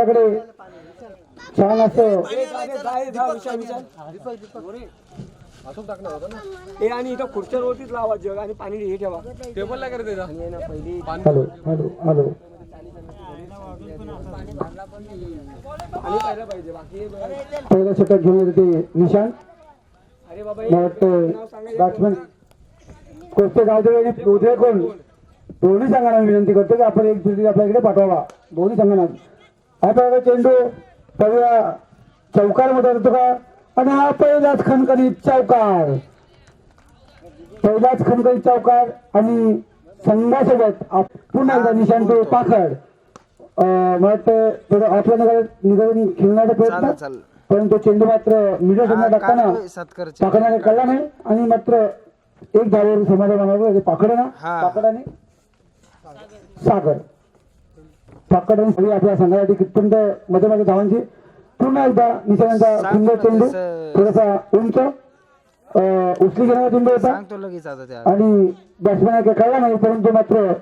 आपल्याकडे छान असं हे आणि इथं खुर्च्यांवरतीच लावा जग आणि पाणी हे ठेवा. टेबल नाही करत आणि आहे ना पहिली हॅलो हॅलो हॅलो. पाणी पाहिलं पाहिजे बाकी पहिलं षटक घेऊन येते ते निशांत. अरे बाबा मला वाटतं बॅट्समॅन कोणते उद्या कोण दोन्ही संघांना विनंती करतो की आपण एक फिल्डिंग आपल्या इकडे पाठवावा. दोन्ही संघांना. आता चेंडू पहिल्या चौकारमध्ये येतो का? आणि हा पहिलाच खणखणीत चौकार. पहिलाच खणखणीत चौकार आणि संघासोबत पुन्हा एकदा निशांत पाखड. वाटतं थोडं आपल्या निघाल निघालून खेळण्याचा प्रयत्न परंतु चेंडू मात्र मिडल संघात टाकताना पाकडाने कळला नाही आणि मात्र एक धावेवर समाधान पाकड ना पाकडाने सागर. पाकडाने सगळी आपल्या संघासाठी कितपर्यंत मध्ये मध्ये धावांची पुन्हा एकदा निशाणाचा सुंदर चेंडू थोडासा उंच उचली घेणारा चेंडू होता. आणि बॅट्समॅन काही कळला नाही परंतु मात्र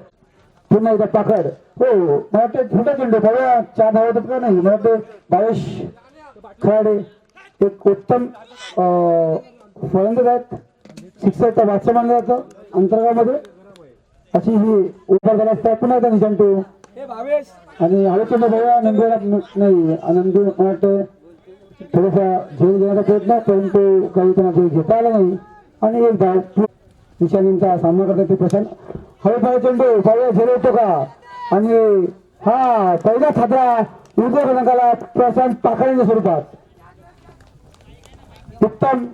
पुन्हा एकदा पाकड. हो मला वाटतं छोटा चेंडू बघा चार धाव होतात का नाही? मला वाटतं भावेश खराडे एक उत्तम अं, फलंदाज आहेत. सिक्सरचा बादशाह मानलं जातं अंतर्गावामध्ये अशी ही उपर झाला असता. पुन्हा एकदा निशांतो. भावेश आणि हवे चेंडू बघा नाही. आनंद मला वाटतं थोडासा झेल घेण्याचा प्रयत्न परंतु काही त्यांना झेल घेता आला नाही. आणि एक धाव निशाणींचा सामना करतात ते प्रशांत. हवे चेंडू पाहिजे झेल येतो का? आणि हा पहिला छात्रा उजव्या क्रमांकाला प्रशांत पाखळीच्या स्वरूपात. उत्तम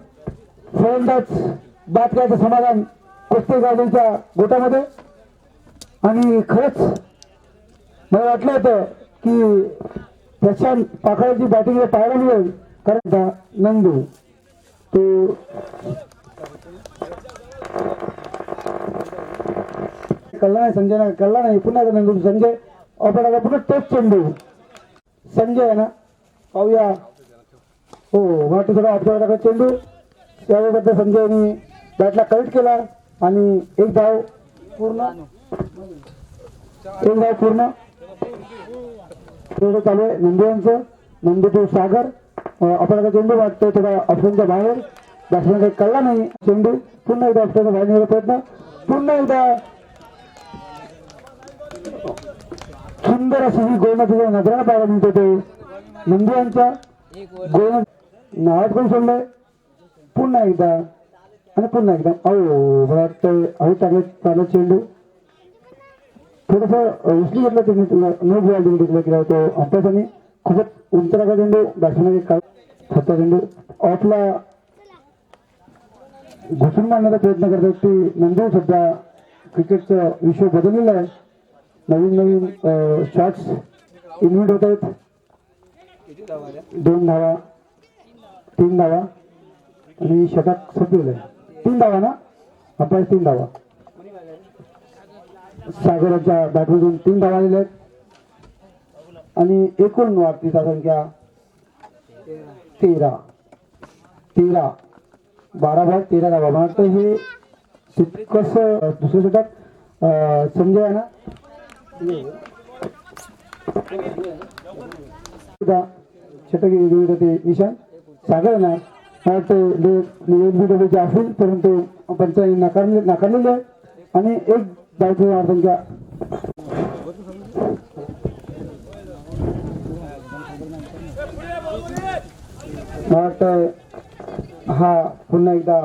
फलंदाज बाद करायचं समाधान कुस्ती गार्डनच्या गोटामध्ये. आणि खरंच मला वाटलं होतं की प्रशांत पाखडाची बॅटिंग पाहायला मिळेल कारण का नंदू तो कळला नाही संजय ना कळला नाही. पुन्हा नंदू संजय. ऑपरेटरला पुन्हा तोच चेंडू. संजय आहे ना? पाहूया. हो वाटतं थोडा ऑपरेटर चेंडू. त्यावेळेबद्दल संजयने बॅटला कलेक्ट केला आणि एक धाव पूर्ण. एक धाव पूर्ण. थोडं चालू आहे. नंदी यांचं नंदू टू सागर आपल्याला चेंडू वाटतोय थोडा ऑप्शनच्या बाहेर. बॅट्समॅन काही कळला नाही चेंडू. पुन्हा एकदा ऑप्शनच्या बाहेर निघायचा प्रयत्न. पुन्हा एकदा सुंदर अशी ही गोलमातीच्या नजराला पाहायला मिळते ते नंदी यांचा गोल नावात कोण सोडलंय? पुन्हा एकदा आणि पुन्हा एकदा. अहो मला वाटतं अहो चांगले चालत चेंडू. थोडस उचली घेतला त्यांनी नो बॉल देऊन डिक्लेअर केला तो अभ्यासाने खूपच उंचराचा झेंडू बॅट्समॅन काय होता झेंडू ऑफला घुसून मारण्याचा प्रयत्न करतात ते नंदू सध्या क्रिकेटचं विश्व बदललेलं आहे. नवीन नवीन शॉट्स इन्व्हेंट होत आहेत. दोन धावा तीन धावा आणि षटक संपलेलं आहे. तीन धावा ना? अभ्यास तीन धावा. सागराच्या बॅटमधून तीन धावा आलेल्या आहेत. आणि एकूण वाढतीचा संख्या तेरा. तेरा. बारा भाग तेरा धावा. मला हे तितकंच दुसरं शेतात संजय आहे ना? सुद्धा षटक ते निशान. सागर नाही. मला वाटतं असेल परंतु पंचायत नाकारले नाकारलेले आहे. आणि एक धावची संख्या मला वाटतं हा पुन्हा एकदा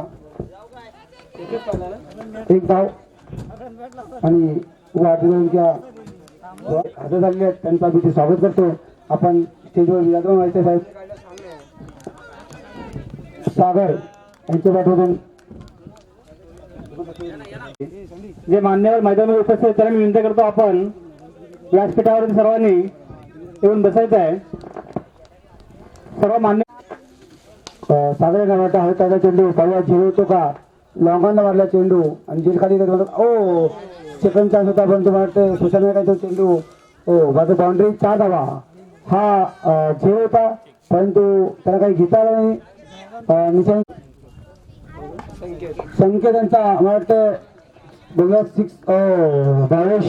एक धाव आणि वाढदिवसांच्या हजर झालेले आहेत त्यांचा मी ते स्वागत करतो आपण स्टेजवर विराजमान व्हायचे साहेब सागर यांच्या पाठवून जे मान्यवर मैदानावर उपस्थित आहेत त्यांना मी विनंती करतो आपण व्यासपीठावर सर्वांनी येऊन बसायचं आहे. सर्व मान्य सागरे सागर नावाचा हवे त्याचा चेंडू पहिला झिरवतो का? लॉंगांना मारला चेंडू आणि जेल ओ सेकंड चान्स होता पण तुम्हाला वाटतं सुशांत काय चेंडू. ओ माझं बाउंड्री चार धावा. हा अं, होता परंतु त्याला काही घेता आलं नाही. अं, संकेत संकेतांचा मला वाटतं हजार सिक्स भावेश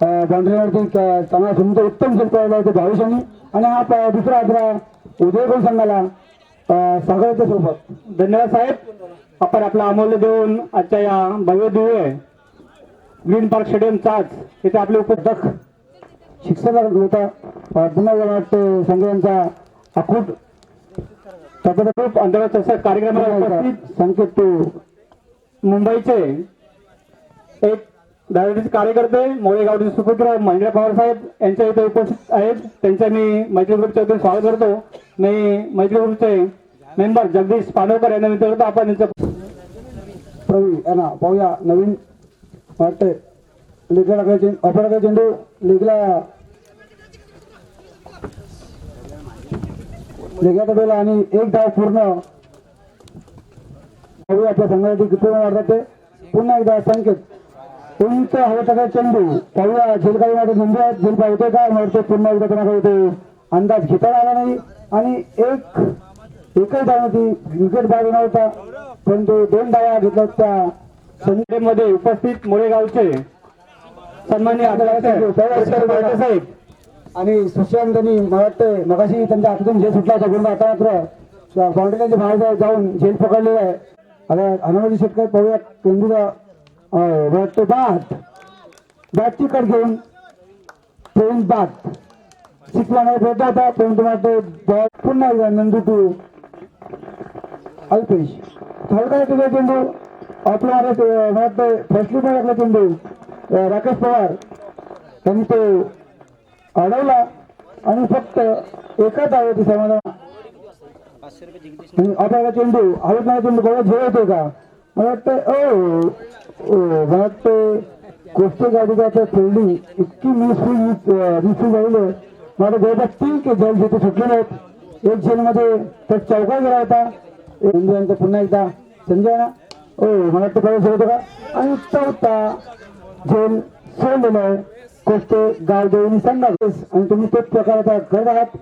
बाउंड्रीवरती चांगला सुंदर उत्तम खेळ पळवला होता भावेशांनी आणि हा दुसरा आदरा उदय कोण संघाला सागरच्या स्वरूपात धन्यवाद साहेब. आपण आपला अमूल्य देऊन आजच्या या भव्य दिव्य ग्रीन पार्क स्टेडियम चाच येथे आपले उपस्थित शिक्षण होता पुन्हा वाटतं संघ यांचा अखूट खूप अंतर्गत कार्यक्रमाला उपस्थित संकेत तो मुंबईचे एक डायबिटीस कार्यकर्ते मोळेगावचे सुपुत्र महेंद्र पवार साहेब यांच्या इथे उपस्थित आहेत. त्यांच्या मी मैत्री ग्रुपच्या वतीने स्वागत करतो. मी मैत्री ग्रुपचे मेंबर जगदीश पानोकर यांना विचारतो आपण यांचं प्रवीण यांना पाहूया. नवीन वाटतंय लेखला टाकला चेंडू ऑफर टाकला चेंडू आणि एक धाव पूर्ण. आपल्या संघासाठी किती वाढतात ते. पुन्हा एकदा संकेत. उंच हवे टाकला चेंडू. पाहूया झेलकाळी मध्ये नंदी आहेत. झेल पाहते का मारतो पुन्हा एकदा त्यांना होतो? अंदाज घेता आला नाही. आणि एक एकच धाव होती. विकेट बाद होणार होता. परंतु दोन धावा घेतल्या त्या संध्येमध्ये उपस्थित मोळेगावचे सन्मान्य साहेब आणि सुशांत यांनी मला वाटतं मगाशी त्यांच्या हातातून झेल सुटला होता गुंड आता मात्र फाउंडेनच्या बाहेर जाऊन झेल पकडलेला आहे. आता अनामती शेतकरी पाहूया केंदूला वाटतो बात बॅटची कट घेऊन. ट्रेन बात सिक्स मारण्याचा प्रयत्न होता वाटतो बॉल पुन्हा नंदू टू अल्पेश. हलका तुझा चेंडू आपला मला फर्स्टली पण आपला चेंडू राकेश पवार. त्यांनी तो अडवला. आणि फक्त एका धावेची समाधान. आपल्याला चेंडू हवेत मला चेंडू कोणा होतो का? मला वाटतं ओ ओ, मला वाटतं कोस्टे गाडीचा फिल्डिंग इतकी मिसफुल मिसफुल झालेली आहे मला जवळपास तीन के झेल जिथे सुटलेले आहेत एक झेलमध्ये तर चौका गेला होता. संजय पुन्हा एकदा संजय ना ओ मला वाटतं प्रवेश होतो का आणि चौथा झेल सोडलेला आहे. कोस्टे गाव देऊन संघास आणि तुम्ही तोच प्रकार आता करत आहात.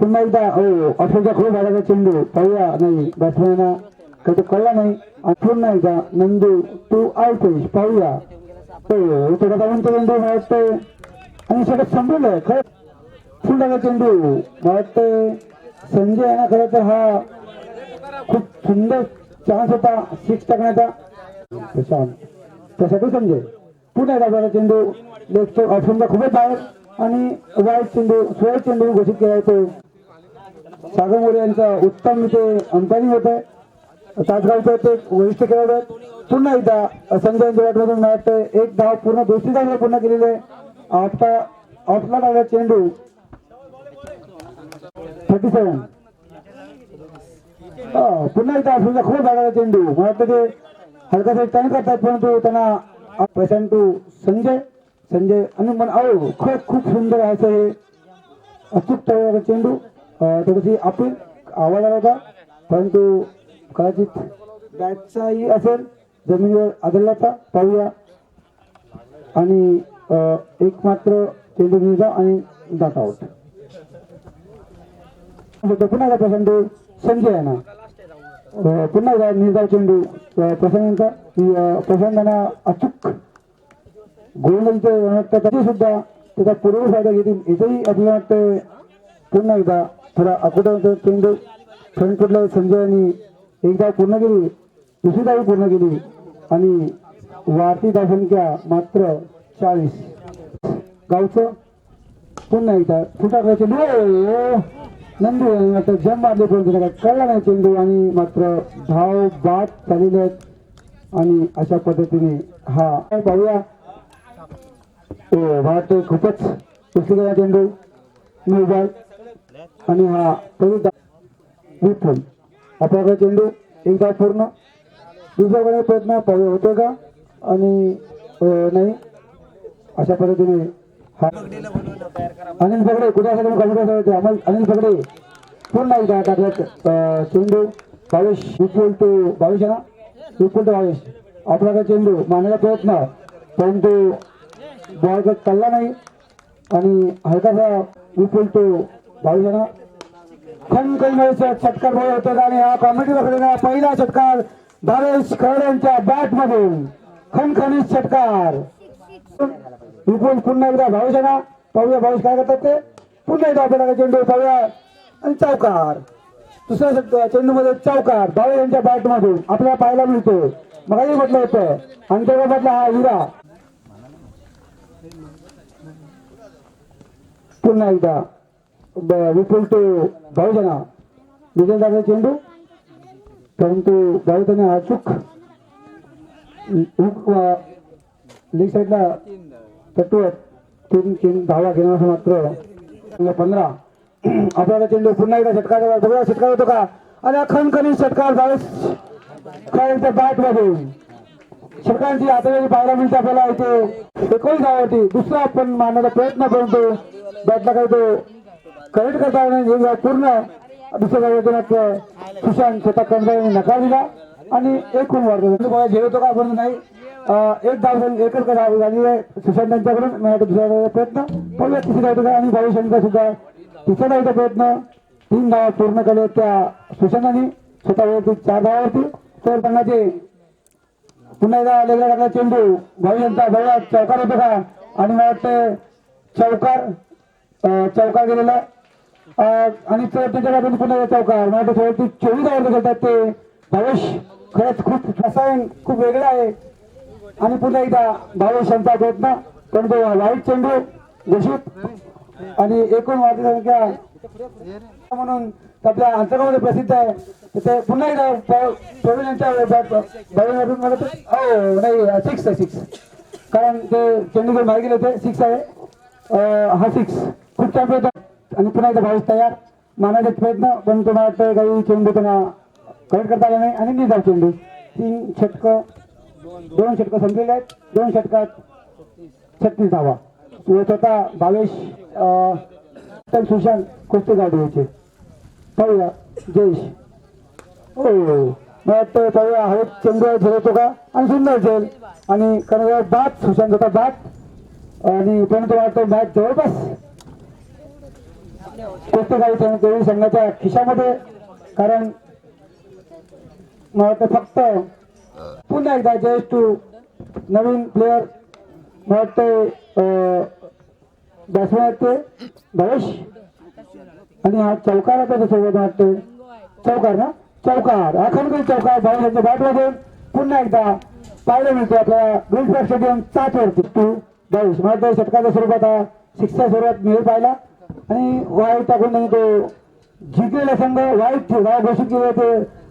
पुन्हा एकदा हो अफोच्या खूप भागाचा चेंडू पाहूया. नाही बॅट्समॅनना काही तो कळला नाही. आठवण नाही का नंदू तू आयपेश पाहूया. हो थोडा जाऊन तो नंदू वाटतंय. आणि सगळं संपलेलं खरं. फुल टाका चेंडू. वाटते वाटतंय संजय ना खरं तर हा खूप सुंदर चान्स होता सिक्स टाकण्याचा. प्रशांत. त्यासाठी संजय? पुन्हा एकदा चेंडू. लेफ्ट ऑप्शनचा खूपच बाहेर. आणि वाईट चेंडू सोळा चेंडू घोषित केला होतो सागर मोरे यांचा उत्तम इथे अंपायरिंग होत आहे तासगावचे ते वरिष्ठ खेळाडू आहेत. पुन्हा एकदा संजय यांच्या मला वाटतं एक धाव पूर्ण दुसरी धाव पूर्ण केलेली आहे. आता ऑफला लागला चेंडू. Thirty seven. पुन्हा एकदा ऑफला खूप लागला चेंडू. मला वाटतं ते हलकासा टर्न करतात परंतु त्यांना प्रशांत टू संजय. संजय आणि मन अहो खूप खूप सुंदर आहे असं हे अचूक चेंडू. थोडीशी अपील आवाज आला होता. परंतु कदाचित बॅटचाही असेल जमिनीवर आदळल्याचा पाहूया. आणि एक मात्र चेंडू आणि डाट आउट. पुन्हा एकदा प्रशांत संजय यांना. पुन्हा एकदा निर्धाव चेंडू प्रसंगांचा प्रसंगांना अचूक गोलंदाजीचे तरी सुद्धा त्याचा पूर्व फायदा घेतील इथेही आपल्याला वाटतं पुन्हा एकदा थोडा अकोटा चेंडू फ्रंट फुटला संजय यांनी एकदा पूर्ण केली? दुसरी पूर्ण केली. आणि वाढती धावसंख्या मात्र चाळीस. गावचं पुन्हा एकदा फुटाकला ओ! नंदू आता जम मारले परंतु कळला नाही चेंडू आणि मात्र धाव बाद चालले आहेत. आणि अशा पद्धतीने हा काय पाहूया? हो खूपच चेंडू. मोबाईल आणि हा कविता विपुल आपल्याकडे चेंडू एकदा पूर्ण. दुसऱ्याकडे प्रयत्न पाहूया होतो का? आणि नाही. अशा पद्धतीने हा अनिल पगडे कुठे असेल कमी कसं अमल अनिल पगडे पुन्हा एकदा टाकल्यात चेंडू. बावीस इक्वल टू बावीस आहे ना? इक्वल टू बावीस आपल्याकडे चेंडू मारण्याचा प्रयत्न. परंतु बॉल कट चालला नाही. आणि हलकासा इक्वल तो बावीस आहे ना? षटकार बॉल होते आणि हा कॉमेडी बघलेला पहिला षटकार धावेश खरड्यांच्या बॅट मधून खनखनीत षटकार विपुल पुन्हा एकदा भाऊशाना पाहूया भाऊस काय करतात ते. पुन्हा एकदा आपल्याला चेंडू पाहूया. आणि चौकार. दुसऱ्या चेंडू मध्ये चौकार. भाऊ यांच्या बॅट मधून आपल्याला पाहायला मिळतो मगाही म्हटलं होतं. आणि तेव्हा म्हटलं हा हिरा. पुन्हा एकदा. विपुल टू भाऊजना विजय दादा चेंडू. परंतु भाऊ त्याने अचूक लेग साईडला तत्व तीन तीन धावा घेण्यास मात्र पंधरा. आपल्याला चेंडू पुन्हा एकदा षटकार बघा षटकार होतो का? आणि अखनखनी षटकार झाले. खेळायच्या बॅट मधून षटकांची आता पाहायला मिळते आपल्याला इथे एकोणीस धावावरती. दुसरा आपण मारण्याचा प्रयत्न करतो. बॅटला काही तो करेक्ट करता येणार पूर्ण दुसऱ्या धावावरती सुशांत स्वतः कर्मचाऱ्यांनी नकार दिला. आणि एक वाढतो झेल होतो का? परंतु नाही. एक धाव झाली- एकच धाव झाली आहे. सुशांत यांच्याकडून मराठी दुसऱ्या धावाचा प्रयत्न. पाहूया तिसऱ्या धावतो आणि भाऊशंकर सुद्धा तिसऱ्या धावचा प्रयत्न. तीन धावा पूर्ण केले त्या सुशांतांनी. स्वतःवरती चार धावावरती तर संघाचे पुन्हा एकदा लेगला टाकला चेंडू भावी यांचा भाऊ चौकार होतो का? आणि मला वाटतं चौकार चौकार गेलेला आणि त्यांच्याकडे आपण पुन्हा एकदा का मला वाटतं शेवटी चोवीस ओव्हर खेळतात ते. भावेश खरंच खूप रसायन खूप वेगळं आहे. आणि पुन्हा एकदा भावेश यांचा प्रयत्न पण तो वाईट चेंडू घोषित. आणि एकूण वाढती संख्या म्हणून आपल्या अंतरामध्ये प्रसिद्ध आहे. तिथे ते पुन्हा एकदा प्रवीण यांच्या बॅटिंग हो नाही सिक्स आहे सिक्स कारण ते चेंडू जर बाहेर गेले होते सिक्स आहे. हा सिक्स खूप चॅम्पियन आणि पुन्हा एकदा भाविक तयार. मानायचा प्रयत्न पण तुम्हाला वाटतं काही चेंडू त्यांना कलेक्ट करता आला नाही. आणि निजाव चेंडू. तीन षटक दोन षटकं संपलेले आहेत. दोन षटकात छत्तीस धावा तो स्वतः भावेश तर सुशांत कुस्ती गाडीचे पाहूया जयेश. हो. मला वाटतं पाहूया हवेत चेंडू झेल होतो का? आणि सुंदर झेल. आणि कारण बात सुशांत होता बात. आणि पण तो वाटतं मॅच जवळपास कुस्ती गाडी तेवढी संघाच्या खिशामध्ये कारण मला वाटतं फक्त पुन्हा एकदा जयेश टू नवीन प्लेअर मला वाटतं बॅट्समॅन ते भवेश. आणि हा चौकार आता त्याच्यासोबत वाटतं चौकार ना? चौकार. अखंड चौकार. भाऊ बॅटमध्ये पुन्हा एकदा पाहायला मिळतो आपल्याला ग्रीन पार्क स्टेडियम चाच वरती टू बावीस मला वाटतं षटकाच्या स्वरूपात हा शिक्षा स्वरूपात मिळेल पाहिला आणि वाईट टाकून नाही तो जिंकलेला संघ वाईट ठेवा घोषित केले होते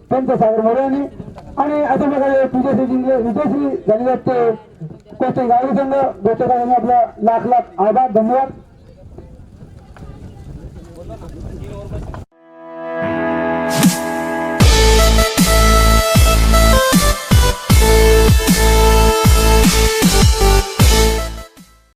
मोरे यांनी. आणि अशा प्रकारे पूजाश्री जिंकले. विजयश्री झाली आहेत ते कोचन गावडी संघ. गोचका यांनी आपला लाख लाख आभार धन्यवाद. We'll be right back.